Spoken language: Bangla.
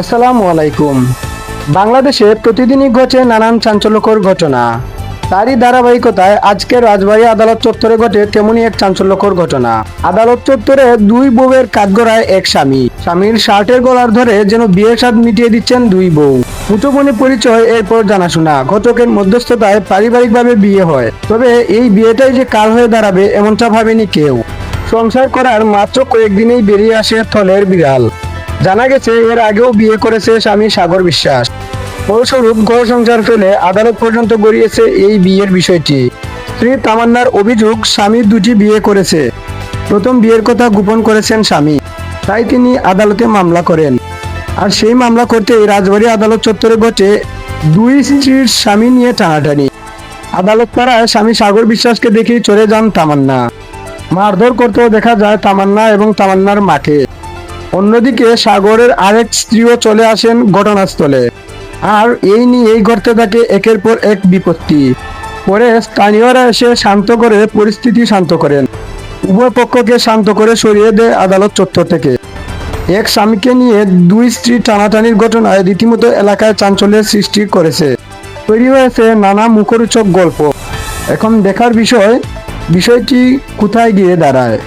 আসসালামু আলাইকুম। বাংলাদেশে প্রতিদিনই ঘটে নানান চাঞ্চল্যকর ঘটনা। তারই ধারাবাহিকতায় আজকে রাজবাড়ী আদালত চত্বরে ঘটে তেমনই এক চাঞ্চল্যকর ঘটনা। আদালত চত্বরে দুই বউয়ের কাঠগড়ায় এক স্বামী। স্বামীর শার্টের গলার ধরে যেন বিয়ের স্বাদ মিটিয়ে দিচ্ছেন দুই বউ। মুঠোমণি পরিচয় এরপর জানাশোনা। ঘটকের মধ্যস্থতায় পারিবারিকভাবে বিয়ে হয়। তবে এই বিয়েটাই যে কার হয়ে দাঁড়াবে এমনটা ভাবেনি কেউ। সংসার করার মাত্র কয়েকদিনেই বেরিয়ে আসে থলের বিড়াল। জানা গেছে, এর আগেও বিয়ে করেছে স্বামী সাগর বিশ্বাস। ফলস্বরূপ ঘর সংসার ফেলে আদালত পর্যন্ত গড়িয়েছে এই বিয়ের বিষয়টি। স্ত্রী তামান্নার অভিযোগ, স্বামী দুটি বিয়ে করেছে। প্রথম বিয়ের কথা গোপন করেছেন স্বামী। তাই তিনি আদালতে মামলা করেন। আর সেই মামলা করতে রাজবাড়ী আদালত চত্বরে ঘটে দুই স্ত্রীর স্বামী নিয়ে টানাটানি। আদালত পাড়ায় স্বামী সাগর বিশ্বাসকে দেখেই চলে যান তামান্না। মারধর করতেও দেখা যায় তামান্না এবং তামান্নার মাকে। অন্যদিকে সাগরের আরেক স্ত্রীও চলে আসেন ঘটনাস্থলে। আর এই নিয়ে এই ঘটতে থাকে একের পর এক বিপত্তি। পরে স্থানীয়রা এসে শান্ত করে পরিস্থিতি শান্ত করেন। উভয় পক্ষকে শান্ত করে সরিয়ে দেয় আদালত চত্বর থেকে। এক স্বামীকে নিয়ে দুই স্ত্রী টানাটানির ঘটনায় রীতিমতো এলাকায় চাঞ্চল্যের সৃষ্টি করেছে। তৈরি হয়েছে নানা মুখরোচক গল্প। এখন দেখার বিষয়, বিষয়টি কোথায় গিয়ে দাঁড়ায়?